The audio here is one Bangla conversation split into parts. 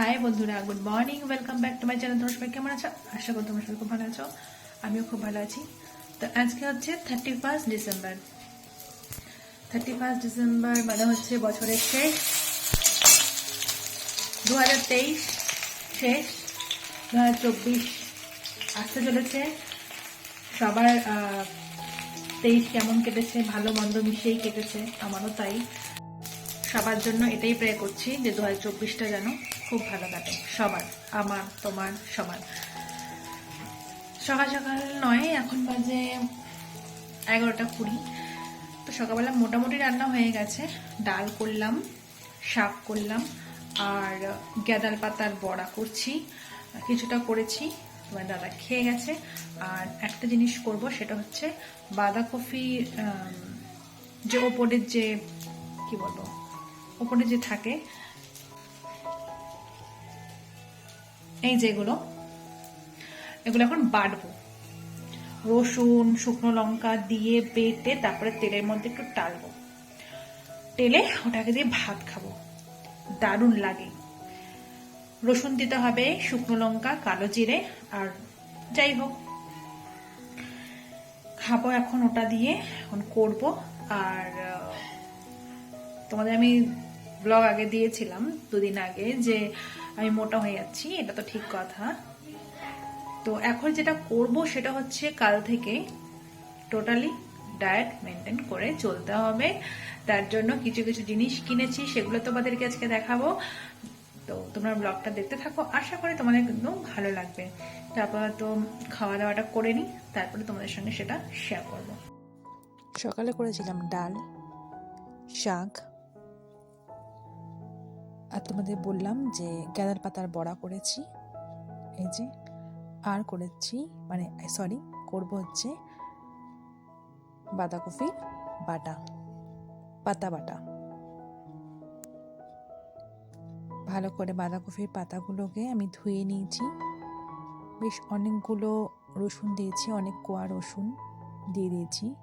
হাই বন্ধুরা good morning welcome back to my channel তোমার সবাই কেমন আছো? আশা করি তোমার সবাই খুব ভালো আছো, আমিও খুব ভালো আছি। তো আজকে হচ্ছে thirty first December thirty first December মানে হচ্ছে বছরের শেষ। দু হাজার তেইশ শেষ দু হাজার চব্বিশ আসতে চলেছে। সবার তেইশ কেমন কেটেছে, ভালো, মন্দ মিশিয়েই কেটেছে, আমারও তাই। সবার জন্য এটাই প্রে করছি যে দু হাজার চব্বিশটা যেন খুব ভালো কাটে। সবার, আমার, তোমার, সবার। সকাল সকাল নয়, এখন বাজে এগারোটা কুড়ি। তো সকালবেলা মোটামুটি রান্না হয়ে গেছে। ডাল করলাম, শাক করলাম, আর গ্যাদাল পাতার বড়া করছি। কিছুটা করেছি, তোমার দাদা খেয়ে গেছে। আর একটা জিনিস করব, সেটা হচ্ছে বাঁধাকপি যে ওপরের যে, কি বলব, ওপরে যে থাকে এই যেগুলো এগুলো এখন বাটবো। রসুন, শুকনো লঙ্কা দিয়ে বেটে তারপরে তেলের মধ্যে একটু টালবো। টেলে ওটাকে দিয়ে ভাত খাব। দারুণ লাগে। রসুন দিতে হবে শুকনো লঙ্কা, কালো জিরে আর যাই হোক। খাব এখন ওটা দিয়ে, এখন করব। আর তোমাদের আমি ব্লগ আগে দিয়েছিলাম দুদিন আগে যে আমি মোটা হয়ে যাচ্ছি, এটা তো ঠিক কথা। তো এখন যেটা করব সেটা হচ্ছে কাল থেকে টোটালি ডায়েট মেনটেন করে চলতে হবে। তার জন্য কিছু কিছু জিনিস কিনেছি, সেগুলো তোমাদেরকে আজকে দেখাবো। তো তোমরা ব্লগটা দেখতে থাকো। আশা করি তোমাদের কিন্তু ভালো লাগবে। তারপর তো খাওয়া দাওয়াটা করে নিই, তারপরে তোমাদের সঙ্গে সেটা শেয়ার করব। সকালে করেছিলাম ডাল, শাক আর তোমাদের বললাম যে গ্যাদার পাতার বড়া করেছি, এই যে, আর করেছি মানে সরি করব হচ্ছে বাঁধাকপির বাটা, পাতা বাটা। ভালো করে বাঁধাকপির পাতাগুলোকে আমি ধুয়ে নিয়েছি। বেশ অনেকগুলো রসুন দিয়েছি, অনেক কোয়া রসুন দিয়ে দিয়েছি।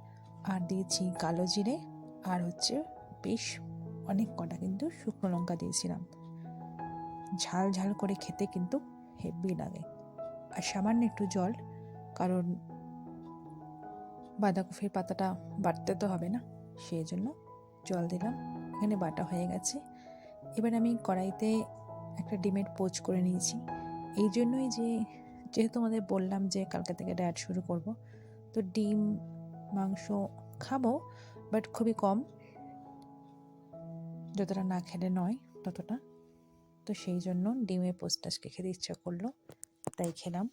আর দিয়েছি কালো জিরে, আর হচ্ছে বেশ অনেক কটা কিন্তু শুকনো লঙ্কা দিয়েছিলাম। ঝাল ঝাল করে খেতে কিন্তু হেভি লাগে। আর সামান্য একটু জল, কারণ বাঁধাকপির পাতাটা বাটতে তো হবে না সেই জন্য জল দিলাম। এখানে বাটা হয়ে গেছে। এবার আমি কড়াইতে একটা ডিমের পোচ করে নিয়েছি। এই জন্যই যে, যেহেতু আমাদের বললাম যে কালকে থেকে ডায়েট শুরু করব, তো ডিম, মাংস খাব, বাট খুবই কম। যতটা না খেলে নয়, ততটা। তো সেই জন্য ডিমে পোস্টটা আজকে খেতে ইচ্ছা করল, তাই খেলাম।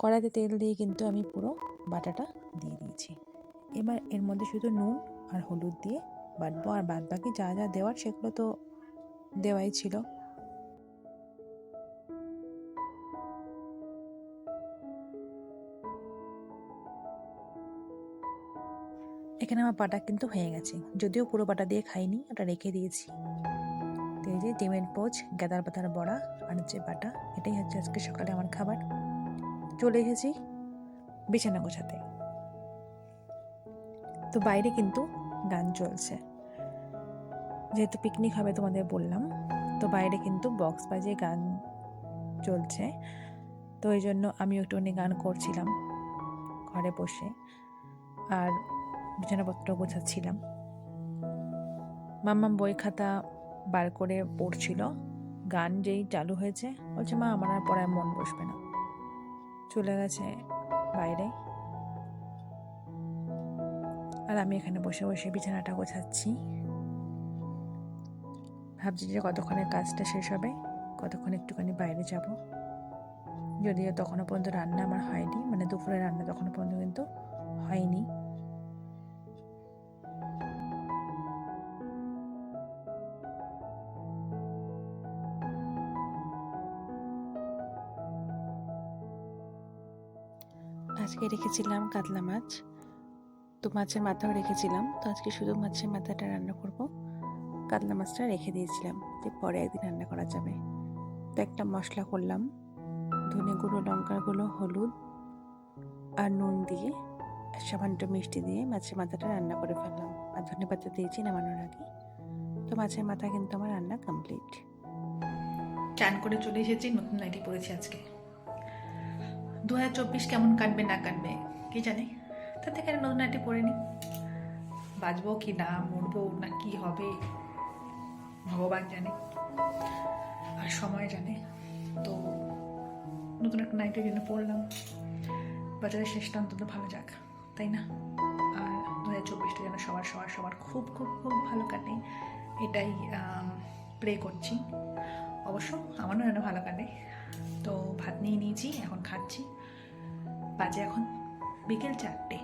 কড়াইতে তেল দিয়ে কিন্তু আমি পুরো বাটাটা দিয়ে দিয়েছি। এবার এর মধ্যে শুধু নুন আর হলুদ দিয়ে বাটবো, আর বাদ বাকি যা যা দেওয়ার সেগুলো তো দেওয়াই ছিল। এখানে আমার পাটা কিন্তু হয়ে গেছে। যদিও পুরো বাটা দিয়ে খাইনি, ওটা রেখে দিয়েছি। তো এই যে ডিমের পোচ, গাদার পাতার বড়া আর হচ্ছে বাটা, এটাই হচ্ছে আজকে সকালে আমার খাবার। চলে এসেছি বিছানা গোছাতে। তো বাইরে কিন্তু গান চলছে। যেহেতু পিকনিক হবে তোমাদের বললাম, তো বাইরে কিন্তু বক্স বাজিয়ে গান চলছে। তো এই জন্য আমি একটুখানি গান করছিলাম ঘরে বসে। আর বিছানাপত্র গোছাচ্ছিলাম। মাম্মা বই খাতা বার করে পড়ছিল। গান যেই চালু হয়েছে, বলছে, মা, আমার আর পড়ায় মন বসবে না। চলে গেছে বাইরে। আর আমি এখানে বসে বসে বিছানাটা গোছাচ্ছি। ভাবছি যে কতক্ষণে কাজটা শেষ হবে, কতক্ষণ একটুখানি বাইরে যাব। যদিও তখনও পর্যন্ত রান্না আমার হয়নি মানে দুপুরে রান্না তখনও পর্যন্ত কিন্তু হয়নি। আজকে রেখেছিলাম কাতলা মাছ। তো মাছের মাথাও রেখেছিলাম। তো আজকে শুধু মাছের মাথাটা রান্না করব। কাতলা মাছটা রেখে দিয়েছিলাম যে পরে একদিন রান্না করা যাবে। তো একটা মশলা করলাম। ধনে গুঁড়ো লঙ্কার গুঁড়ো, হলুদ আর নুন দিয়ে সামান্য মিষ্টি দিয়ে মাছের মাথাটা রান্না করে ফেললাম। আর ধনে পাতা দিয়েছি নামানোর আগে। তো মাছের মাথা কিন্তু আমার রান্না কমপ্লিট চান করে চলে এসেছি, নতুন নাইটি পরেছি আজকে। দু হাজার চব্বিশ কেমন কাটবে, না কাটবে, কি জানে? তার থেকে একটা নতুন নাইটি পরে নিই বাঁচবো কি না, মরবো না, কি হবে? ভগবান জানে। আর সময় জানে। তো নতুন একটা নাইটের জন্য পড়লাম। বাজারের শেষটা অন্তত ভালো যাক, তাই না? আর দু হাজার চব্বিশটা যেন সবার সবার সবার খুব খুব খুব ভালো কাটে, এটাই প্রে করছি। অবশ্য আমারও যেন ভালো কাটে। তো ভাত নিয়ে নিয়েছি, এখন খাচ্ছি। বাজে এখন। বিকেল চারটে।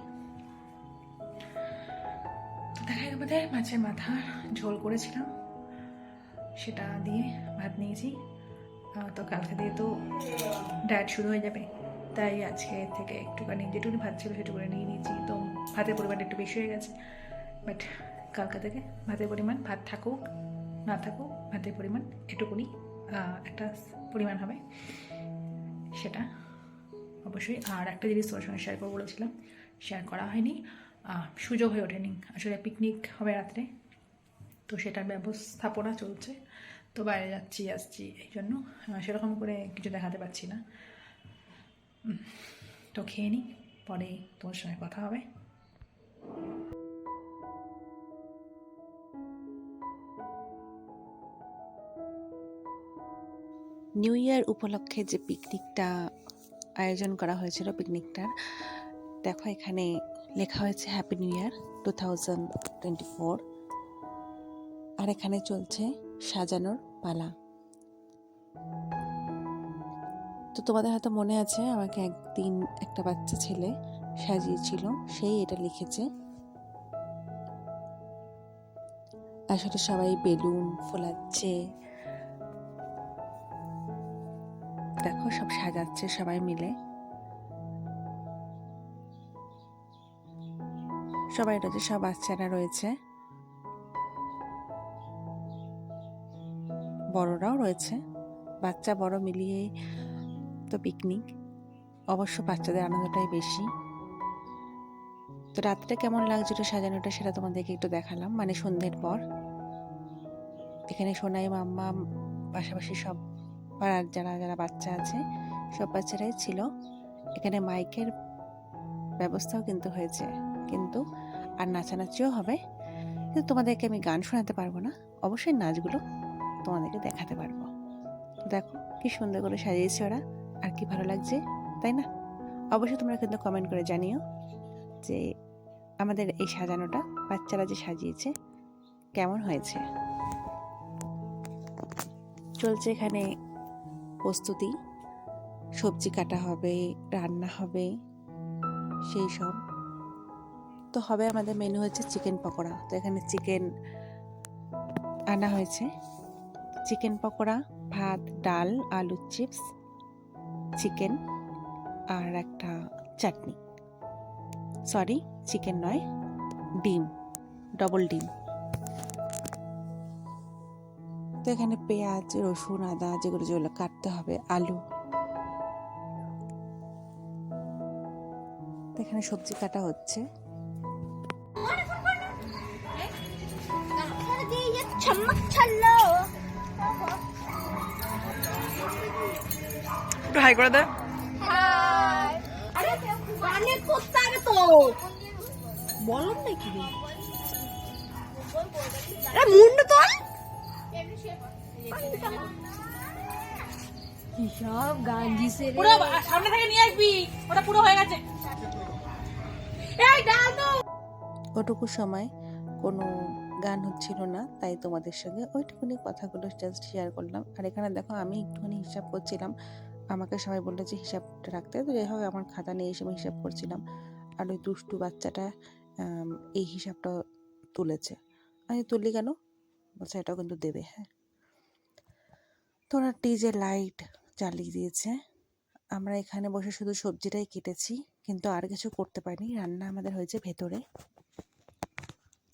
দেখা বোধ মাছের মাথা ঝোল করেছিলাম। সেটা দিয়ে ভাত নিয়েছি। তো কালকে দিয়ে তো ডায়েট শুরু হয়ে যাবে। তাই আজকে থেকে একটুখানি যেটুকুনি ভাত ছিল সেটুকুনি নিয়ে নিয়েছি। তো ভাতের পরিমাণটা একটু বেশি হয়ে গেছে। বাট কালকা থেকে ভাতের পরিমাণ ভাত থাকুক, না থাকুক, ভাতের পরিমাণ এটুকুনি একটা পরিমাণ হবে। সেটা অবশ্যই। আর একটা জিনিস তোমার সঙ্গে শেয়ার করব বলেছিলাম শেয়ার করা হয়নি। সুযোগ হয়ে ওঠেনি। আসলে পিকনিক হবে রাত্রে, তো সেটার ব্যবস্থাপনা চলছে। তো বাইরে যাচ্ছি, আসছি এই জন্য। সেরকম করে কিছু দেখাতে পারছি না। তো খেয়ে নিই, পরে তোমার সঙ্গে কথা হবে। নিউ ইয়ার উপলক্ষে যে পিকনিকটা আয়োজন করা হয়েছিল পিকনিকটার। দেখো, এখানে লেখা হয়েছে happy new year two thousand twenty four আর এখানে চলছে সাজানোর পালা। তো তোমাদের হয়তো মনে আছে, আমাকে একদিন একটা বাচ্চা ছেলে সাজিয়েছিল, সেই এটা লিখেছে। আসলে সবাই বেলুন ফোলাচ্ছে দেখো, সব সাজাচ্ছে সবাই মিলে। সবাই রয়েছে সব বাচ্চারা রয়েছে। বড়রাও রয়েছে। বাচ্চা বড় মিলিয়ে তো পিকনিক অবশ্য বাচ্চাদের আনন্দটাই বেশি। তো রাতটা কেমন লাগছিল সাজানোটা সেটা তোমাদেরকে একটু দেখালাম। মানে সন্ধ্যের পর। এখানে সোনাই মাম্মা পাশাপাশি সব পাড়ার যারা যারা বাচ্চা আছে, সব বাচ্চারাই ছিল। এখানে মাইকের ব্যবস্থাও কিন্তু হয়েছে। কিন্তু আর নাচানাচিও হবে। কিন্তু তোমাদেরকে আমি গান শোনাতে পারব না। অবশ্যই নাচগুলো তোমাদেরকে দেখাতে পারব। দেখো, কি সুন্দর করে সাজিয়েছে ওরা। আর কি ভালো লাগছে, তাই না? অবশ্যই তোমরা কিন্তু কমেন্ট করে জানিও যে আমাদের এই সাজানোটা, বাচ্চারা যে সাজিয়েছে, কেমন হয়েছে? চলছে এখানে প্রস্তুতি, সবজি কাটা হবে, রান্না হবে, সেই সব। তো হবে আমাদের মেনু হচ্ছে চিকেন পকোড়া। তো এখানে চিকেন আনা হয়েছে। চিকেন পকোড়া, ভাত, ডাল আলু চিপস চিকেন আর একটা চাটনি সরি চিকেন নয়, ডিম ডবল ডিম। তো এখানে পেঁয়াজ রসুন আদা যেগুলো যেগুলো কাটতে হবে আলু। এখানে সবজি কাটা হচ্ছে। মুন্ড তোর সব গাঞ্জি সে পুরো সামনে থেকে নিয়ে আসবি। ওটা পুরো হয়ে গেছে। এই ডাল তো। ওটুকু সময় কোনো গান হচ্ছিল না তাই তোমাদের সঙ্গে ওইটুকুনি কথাগুলো জাস্ট শেয়ার করলাম। আর এখানে দেখো আমি একটুখানি হিসাব করছিলাম। আমাকে সবাই বলল যে হিসাবটা রাখতে। তো যাই হোক আমার খাতা নিয়ে এসে আমি হিসাব করছিলাম। আর ওই দুষ্টু বাচ্চাটা এই হিসাবটা তুলেছে। আমি তুললি কেন? বলছে এটাও কিন্তু দেবে হ্যাঁ। তো ওরা টিজে লাইট জ্বালিয়ে দিয়েছে, আমরা এখানে বসে শুধু সবজিটাই কেটেছি, কিন্তু আর কিছু করতে পারিনি। রান্না আমাদের হয়েছে ভেতরে।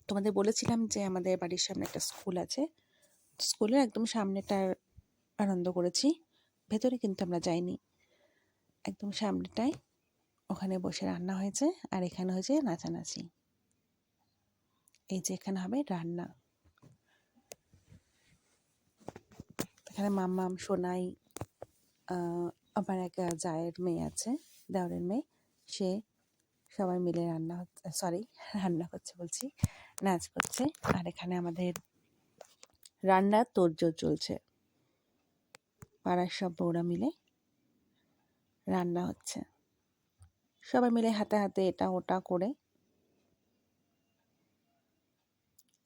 তোমাদের বলেছিলাম যে আমাদের বাড়ির সামনে একটা স্কুল আছে। স্কুলের একদম সামনেটার আনন্দ করেছি। ভেতরে কিন্তু আমরা যাইনি। একদম সামনেটায় ওখানে বসে রান্না হয়েছে, আর এখানে হয়েছে নাচানাচি। এই যে এখানে হবে রান্না। এখানে মাম্মাম, সোনাই আমার এক জায়ের মেয়ে আছে, দেওরের মেয়ে। সে সবাই মিলে রান্না হচ্ছে সরি রান্না করছে বলছি, নাচ করছে। আর এখানে আমাদের রান্নার তোড়জোড় চলছে। পাড়ার সব বউরা মিলে রান্না হচ্ছে। সবাই মিলে হাতে হাতে এটা ওটা করে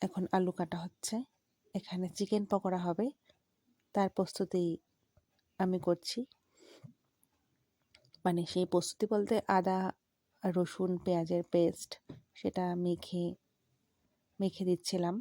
এখন আলু কাটা হচ্ছে। এখানে চিকেন পকোড়া হবে। তার প্রস্তুতি আমি করছি। মানে সেই প্রস্তুতি বলতে আদা, রসুন, পেঁয়াজের পেস্ট সেটা মেখে মেখে দিচ্ছিলাম।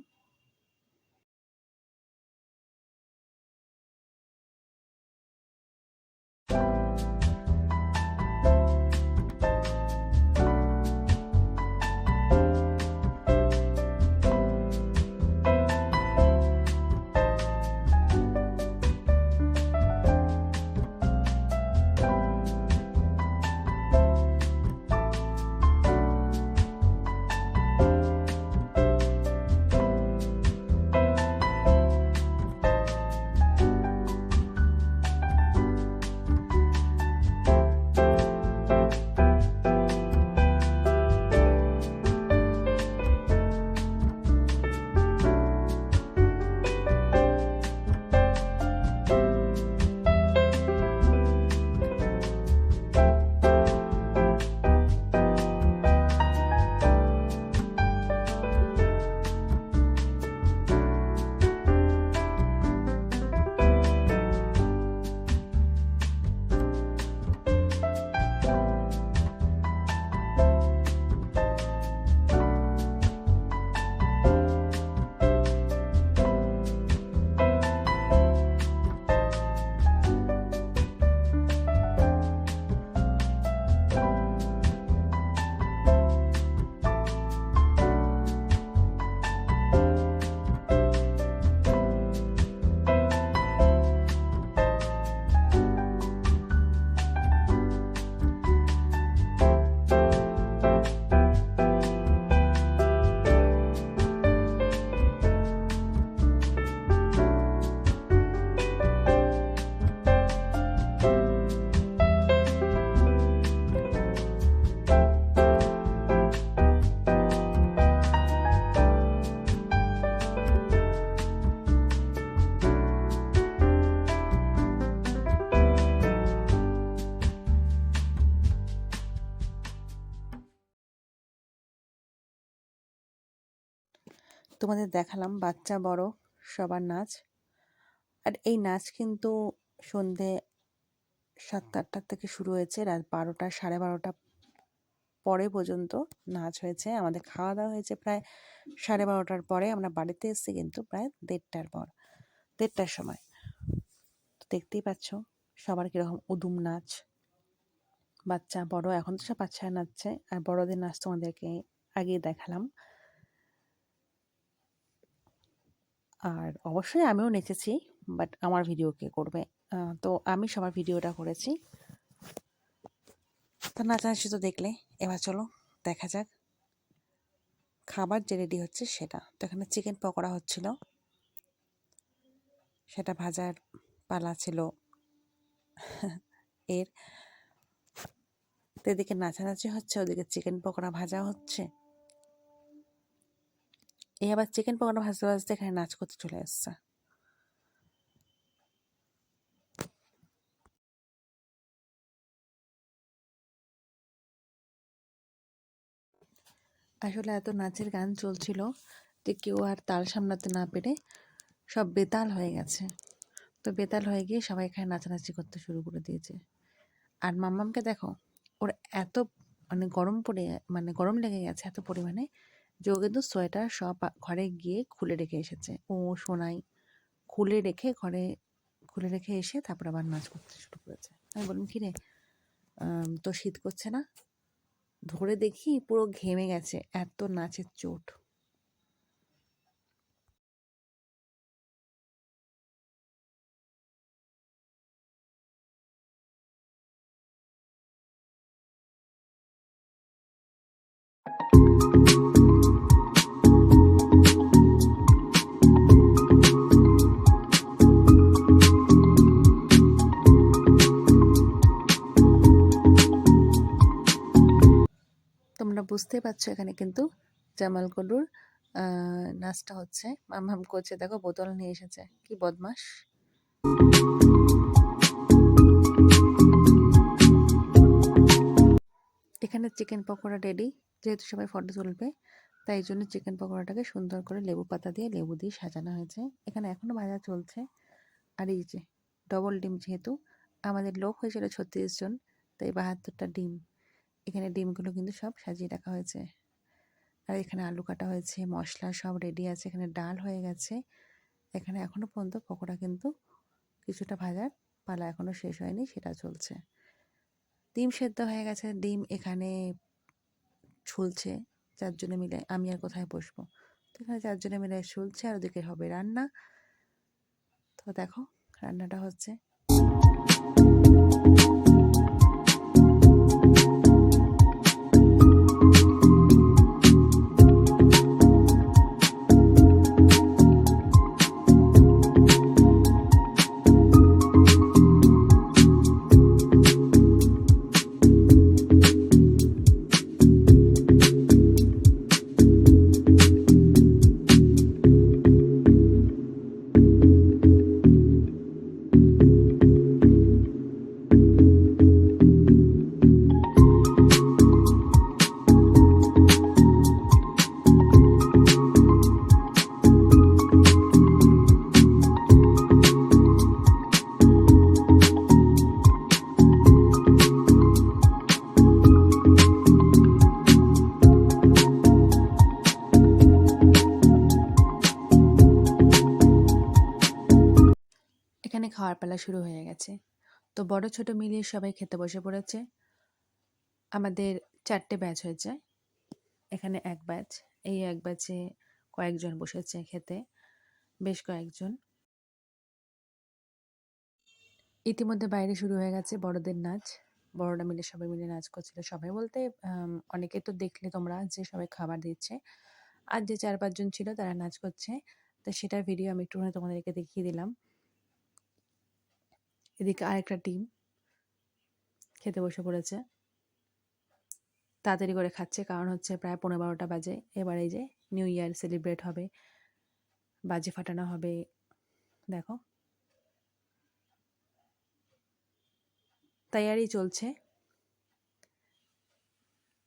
তোমাদের দেখালাম, বাচ্চা, বড়, সবার নাচ। আর এই নাচ কিন্তু সন্ধে সাতটা আটটার থেকে শুরু হয়েছে, রাত বারোটা, সাড়ে বারোটা পরে পর্যন্ত নাচ হয়েছে। আমাদের খাওয়া দাওয়া হয়েছে প্রায় সাড়ে বারোটার পরে। আমরা বাড়িতে এসেছি কিন্তু প্রায় দেড়টার পর, দেড়টার সময়। তো দেখতেই পাচ্ছ, সবার কীরকম উদুম নাচ। বাচ্চা, বড়, এখন তো সব বাচ্চারা নাচছে। আর বড়দের নাচ তোমাদেরকে আগে দেখালাম। আর অবশ্যই আমিও নেচেছি বাট আমার ভিডিও কে করবে। তো আমি সবার ভিডিওটা করেছি। তো নাচানাচি তো দেখলে, এবার চলো দেখা যাক। খাবার যে রেডি হচ্ছে সেটা। তো এখানে চিকেন পকোড়া হচ্ছিল। সেটা ভাজার পালা ছিল। এর। তো এদিকে নাচানাচি হচ্ছে, ওদিকে চিকেন পকোড়া ভাজা হচ্ছে। এই আবার চিকেন পকোড়া ভাজতে ভাজতে এখানে নাচ করতে চলে এসছে আসলে এত নাচের গান চলছিল যে কেউ আর তাল সামলাতে না পেরে সব বেতাল হয়ে গেছে। তো বেতাল হয়ে গিয়ে সবাই এখানে নাচানাচি করতে শুরু করে দিয়েছে। আর মাম্মামকে দেখো, ওর এত মানে গরম পড়ে মানে গরম লেগে গেছে এত পরিমাণে যে ও কিন্তু সোয়েটার সব ঘরে গিয়ে খুলে রেখে এসেছে। ও সোনাই খুলে রেখে ঘরে খুলে রেখে এসে তারপর আবার নাচ করতে শুরু করেছে। আমি বললাম কি রে তো শীত করছে না? ধরে দেখি পুরো ঘেমে গেছে, এত নাচের চোট। বুঝতেই পারছ এখানে কিন্তু জামাল কলুর নাচটা হচ্ছে। মামহাম করছে, দেখো, বোতল নিয়ে এসেছে। কি বদমাস এখানে চিকেন পকোড়া রেডি যেহেতু সবাই ফটো তুলবে, তাই জন্য চিকেন পকোড়াটাকে সুন্দর করে লেবু পাতা দিয়ে লেবু দিয়ে সাজানো হয়েছে। এখানে এখনও ভাজা চলছে। আর এই যে ডবল ডিম যেহেতু, আমাদের লোক হয়েছিল ছত্রিশ জন, তাই বাহাত্তরটা ডিম। এখানে ডিমগুলো কিন্তু সব সাজিয়ে রাখা হয়েছে। আর এখানে আলু কাটা হয়েছে, মশলা সব রেডি আছে, এখানে ডাল হয়ে গেছে। এখানে এখনও পর্যন্ত পকোড়া কিন্তু কিছুটা ভাজার পালা এখনও শেষ হয়নি, সেটা চলছে। ডিম সেদ্ধ হয়ে গেছে, ডিম এখানে ঝুলছে চারজনে মিলে, আমি আর কোথায় বসবো? তো এখানে চারজনে মিলে ঝুলছে আর ওদিকে হবে রান্না। তো দেখো, রান্নাটা হচ্ছে। পালা শুরু হয়ে গেছে। তো বড় ছোট মিলিয়ে সবাই খেতে বসে পড়েছে। আমাদের চারটে ব্যাচ হয়েছে। এখানে এক ব্যাচ এই এক ব্যাচে কয়েকজন বসেছে খেতে। বেশ কয়েকজন। ইতিমধ্যে বাইরে শুরু হয়ে গেছে বড়দের নাচ। বড়রা মিলে, সবাই মিলে নাচ করছিল। সবাই বলতে অনেকে তো দেখলে তোমরা যে সবাই খাবার দিচ্ছে। আর যে চার পাঁচজন ছিল তারা নাচ করছে। তো সেটার ভিডিও আমি একটুখানি তোমাদেরকে দেখিয়ে দিলাম। এদিকে আরেকটা টিম খেতে বসে পড়েছে। তাড়াতাড়ি করে খাচ্ছে, কারণ হচ্ছে প্রায় পনেরো বারোটা বাজে। এবার যে নিউ ইয়ার সেলিব্রেট হবে, বাজে ফাটানো হবে, দেখো। তৈয়ারি চলছে।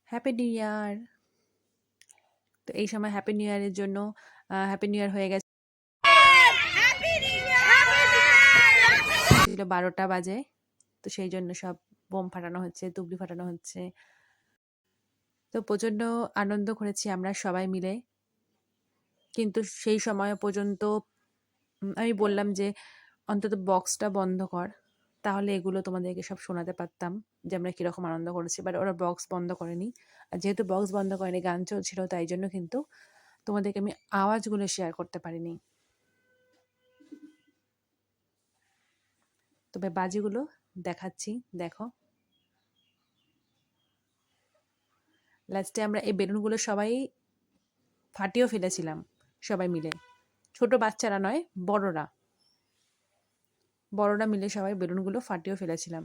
হ্যাপি নিউ ইয়ার তো এই সময় হ্যাপি নিউ ইয়ারের জন্য হ্যাপি নিউ ইয়ার হয়ে গেছে। ছিল বারোটা বাজে। তো সেই জন্য সব বোম ফাটানো হচ্ছে তুবড়ি ফাটানো হচ্ছে। তো প্রচণ্ড আনন্দ করেছি আমরা সবাই মিলে। কিন্তু সেই সময় পর্যন্ত আমি বললাম যে, অন্তত বক্সটা বন্ধ কর। তাহলে এগুলো তোমাদেরকে সব শোনাতে পারতাম যে আমরা কীরকম আনন্দ করেছি। বাট ওরা বক্স বন্ধ করেনি। আর যেহেতু বক্স বন্ধ করেনি, গান চলছিল তাই জন্য কিন্তু তোমাদেরকে আমি আওয়াজগুলো শেয়ার করতে পারিনি। তবে বাজিগুলো দেখাচ্ছি, দেখো। লাস্টে আমরা এই বেলুনগুলো সবাই ফাটিয়েও ফেলেছিলাম, সবাই মিলে। ছোট বাচ্চারা নয়, বড়রা। বড়রা মিলে সবাই বেলুনগুলো ফাটিয়েও ফেলেছিলাম।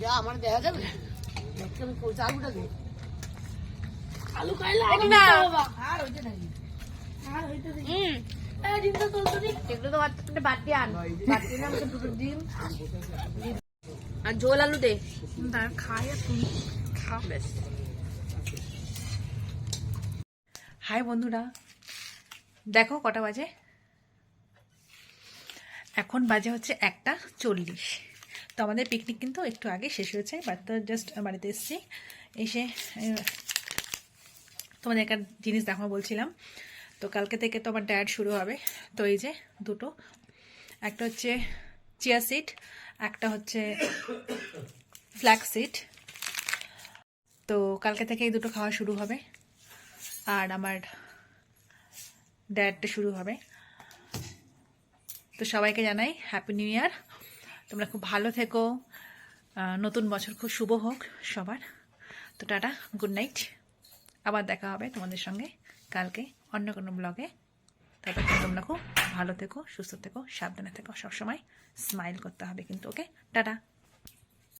যা আমার দেখা যাবে। দেখতে আমি কইছি আলুটা দে। আলু খাইলে না। আর হইতে নাকি হইতে হুম। ঝোল আলু দে। খাই আর তুমি খা। হাই বন্ধুরা। দেখো কটা বাজে। এখন বাজে হচ্ছে একটা চল্লিশ। তো আমাদের পিকনিক কিন্তু একটু আগে শেষ হয়েছে বাট তো জাস্ট বাড়িতে এসেছি। এসে তোমাদের একটা জিনিস দেখাবো বলছিলাম। তো কালকে থেকে তো আমার ডায়েট শুরু হবে। তো এই যে দুটো। একটা হচ্ছে চিয়া সিড একটা হচ্ছে ফ্ল্যাক্স সিড তো কালকে থেকে এই দুটো খাওয়া শুরু হবে। আর আমার ডায়েটটা শুরু হবে। তো সবাইকে জানাই হ্যাপি নিউ ইয়ার তোমরা খুব ভালো থেকো। নতুন বছর খুব শুভ হোক সবার। তো টাটা গুড নাইট আবার দেখা হবে তোমাদের সঙ্গে কালকে অন্য কোনো ব্লগে ততক্ষণ তোমরা খুব ভালো থেকো, সুস্থ থেকো, সাবধানে থেকো। সবসময় স্মাইল করতে হবে কিন্তু ওকে টাটা।